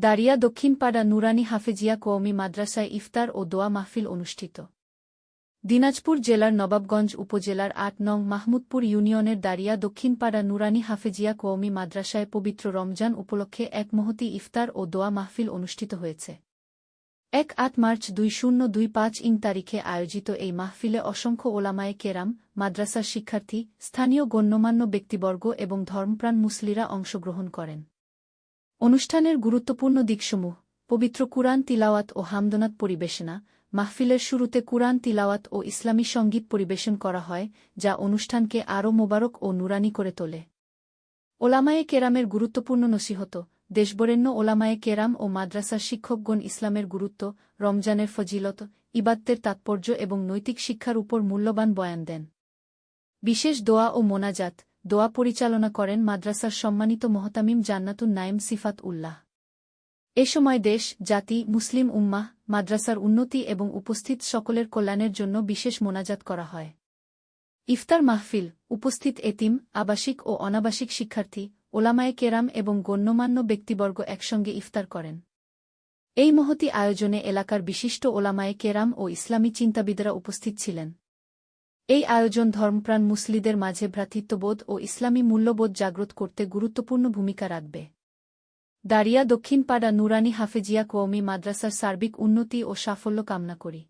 দারিয়া দক্ষিণপাড়া নুরানি হাফেজিয়া কওমি মাদ্রাসায় ইফতার ও দোয়া মাহফিল অনুষ্ঠিত। দিনাজপুর জেলার নবাবগঞ্জ উপজেলার আট নং মাহমুদপুর ইউনিয়নের দারিয়া দক্ষিণপাড়া নুরানি হাফেজিয়া কওমি মাদ্রাসায় পবিত্র রমজান উপলক্ষে এক মহতি ইফতার ও দোয়া মাহফিল অনুষ্ঠিত হয়েছে। এক আট মার্চ দুই শূন্য দুই পাঁচ ইং তারিখে আয়োজিত এই মাহফিলে অসংখ্য ওলামায়ে কেরাম, মাদ্রাসার শিক্ষার্থী, স্থানীয় গণ্যমান্য ব্যক্তিবর্গ এবং ধর্মপ্রাণ মুসলিরা অংশগ্রহণ করেন। অনুষ্ঠানের গুরুত্বপূর্ণ দিকসমূহ, পবিত্র কুরআন তিলাওয়াত ও হামদনাত পরিবেশনা, মাহফিলের শুরুতে কুরআন তিলাওয়াত ও ইসলামী সংগীত পরিবেশন করা হয়, যা অনুষ্ঠানকে আরও মোবারক ও নুরানি করে তোলে। ওলামায়ে কেরামের গুরুত্বপূর্ণ নসিহত, দেশবরেণ্য ওলামায়ে কেরাম ও মাদ্রাসার শিক্ষকগণ ইসলামের গুরুত্ব, রমজানের ফজিলত ইবাত্তের তাৎপর্য এবং নৈতিক শিক্ষার উপর মূল্যবান বয়ান দেন। বিশেষ দোয়া ও মোনাজাত দোয়া পরিচালনা করেন মাদ্রাসার সম্মানিত মহতামিম জান্নাতুন নাইম সিফাত উল্লাহ। এ সময় দেশ, জাতি, মুসলিম উম্মাহ, মাদ্রাসার উন্নতি এবং উপস্থিত সকলের কল্যাণের জন্য বিশেষ মোনাজাত করা হয়। ইফতার মাহফিল, উপস্থিত এতিম, আবাসিক ও অনাবাসিক শিক্ষার্থী, ওলামায়ে কেরাম এবং গণ্যমান্য ব্যক্তিবর্গ একসঙ্গে ইফতার করেন। এই মহতি আয়োজনে এলাকার বিশিষ্ট ওলামায়ে কেরাম ও ইসলামী চিন্তাবিদরা উপস্থিত ছিলেন। এই আয়োজন ধর্মপ্রাণ মুসলিদের মাঝে ভ্রাতৃত্ববোধ ও ইসলামী মূল্যবোধ জাগ্রত করতে গুরুত্বপূর্ণ ভূমিকা রাখবে। দারিয়া দক্ষিণপাড়া নুরানি হাফেজিয়া কওমি মাদ্রাসার সার্বিক উন্নতি ও সাফল্য কামনা করি।